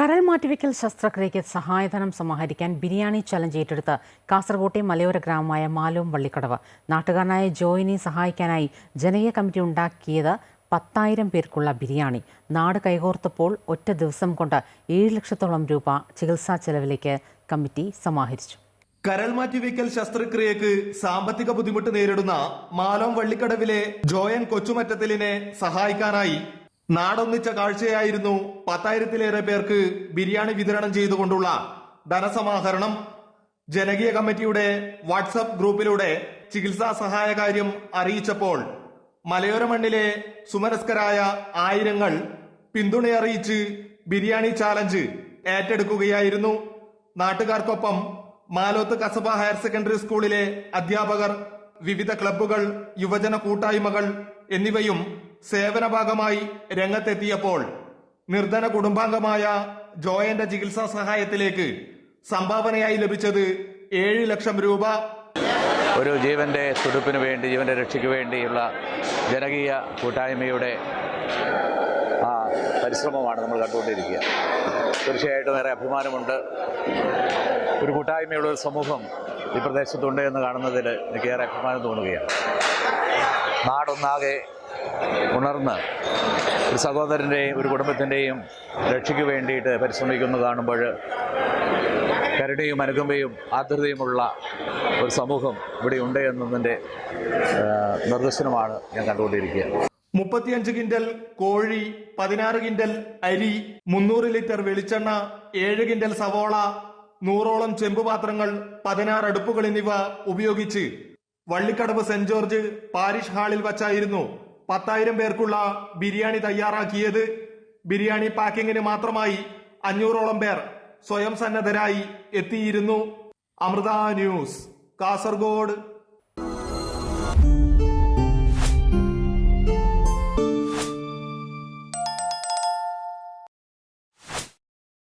കരൾ മാറ്റിവെക്കൽ ശസ്ത്രക്രിയയ്ക്ക് സഹായധനം സമാഹരിക്കാൻ ബിരിയാണി ചലഞ്ച് ഏറ്റെടുത്ത് കാസർകോട്ടെ മലയോര ഗ്രാമമായ മാലോം വള്ളിക്കടവ്. നാട്ടുകാരനായ ജോയിനെ സഹായിക്കാനായി ജനകീയ കമ്മിറ്റി ഉണ്ടാക്കിയത് പത്തായിരം പേർക്കുള്ള ബിരിയാണി. നാട് കൈകോർത്തപ്പോൾ ഒറ്റ ദിവസം കൊണ്ട് ഏഴ് ലക്ഷത്തോളം രൂപ ചികിത്സാ ചെലവിലേക്ക് കമ്മിറ്റി സമാഹരിച്ചു. കരൾ മാറ്റിവെക്കൽ ശസ്ത്രക്രിയക്ക് സാമ്പത്തിക ബുദ്ധിമുട്ട് നേരിടുന്ന മാലോം വള്ളിക്കടവിലെ ജോയൻ കൊച്ചുമറ്റത്തിലിനെ സഹായിക്കാനായി നാടൊന്നിച്ച കാഴ്ചയായിരുന്നു പത്തായിരത്തിലേറെ പേർക്ക് ബിരിയാണി വിതരണം ചെയ്തുകൊണ്ടുള്ള ധനസമാഹരണം. ജനകീയ കമ്മിറ്റിയുടെ വാട്സപ്പ് ഗ്രൂപ്പിലൂടെ ചികിത്സാ സഹായകാര്യം അറിയിച്ചപ്പോൾ മലയോര മണ്ണിലെ സുമനസ്കരായ ആയിരങ്ങൾ പിന്തുണയറിയിച്ച് ബിരിയാണി ചാലഞ്ച് ഏറ്റെടുക്കുകയായിരുന്നു. നാട്ടുകാർക്കൊപ്പം മാലോത്ത് കസബ ഹയർ സെക്കൻഡറി സ്കൂളിലെ അധ്യാപകർ വിവിധ ക്ലബ്ബുകൾ യുവജന കൂട്ടായ്മകൾ എന്നിവയും സേവന ഭാഗമായി രംഗത്തെത്തിയപ്പോൾ നിർധന കുടുംബാംഗമായ ജോയന്റെ ചികിത്സാ സഹായത്തിലേക്ക് സംഭാവനയായി ലഭിച്ചത് ഏഴ് ലക്ഷം രൂപ. ഒരു ജീവന്റെ തുടുപ്പിന് വേണ്ടി ജീവന്റെ രക്ഷയ്ക്ക് വേണ്ടിയുള്ള ജനകീയ കൂട്ടായ്മയുടെ പരിശ്രമമാണ് നമ്മൾ കണ്ടുകൊണ്ടിരിക്കുക. തീർച്ചയായിട്ടും ഏറെ അഭിമാനമുണ്ട്. ഒരു കൂട്ടായ്മയുള്ള ഒരു സമൂഹം ഈ പ്രദേശത്തുണ്ട് എന്ന് കാണുന്നതിൽ എനിക്ക് ഏറെ അഭിമാനം തോന്നുകയാണ്. നാടൊന്നാകെ ഉണർന്ന് ഒരു സഹോദരന്റെയും ഒരു കുടുംബത്തിന്റെയും രക്ഷയ്ക്ക് വേണ്ടിയിട്ട് പരിശ്രമിക്കുന്നത് കാണുമ്പോൾ കരുണയും അനുകമ്പയും ആർദ്രതയുമുള്ള ഒരു സമൂഹം ഇവിടെ ഉണ്ട് എന്നതിന്റെ നിർദ്ദേശനമാണ് ഞാൻ കണ്ടുകൊണ്ടിരിക്കുക. മുപ്പത്തിയഞ്ച് കിൻഡൽ കോഴി പതിനാറ് കിൻഡൽ അരി മുന്നൂറ് ലിറ്റർ വെളിച്ചെണ്ണ ഏഴ് കിൻഡൽ സവോള നൂറോളം ചെമ്പുപാത്രങ്ങൾ പതിനാറ് അടുപ്പുകൾ എന്നിവ ഉപയോഗിച്ച് വള്ളിക്കടവ് സെന്റ് ജോർജ് പാരിഷ് ഹാളിൽ വച്ചായിരുന്നു പത്തായിരം പേർക്കുള്ള ബിരിയാണി തയ്യാറാക്കിയത്. ബിരിയാണി പാക്കിങ്ങിന് മാത്രമായി അഞ്ഞൂറോളം പേർ സ്വയം സന്നദ്ധരായി എത്തിയിരുന്നു. അമൃത ന്യൂസ് കാസർഗോഡ്.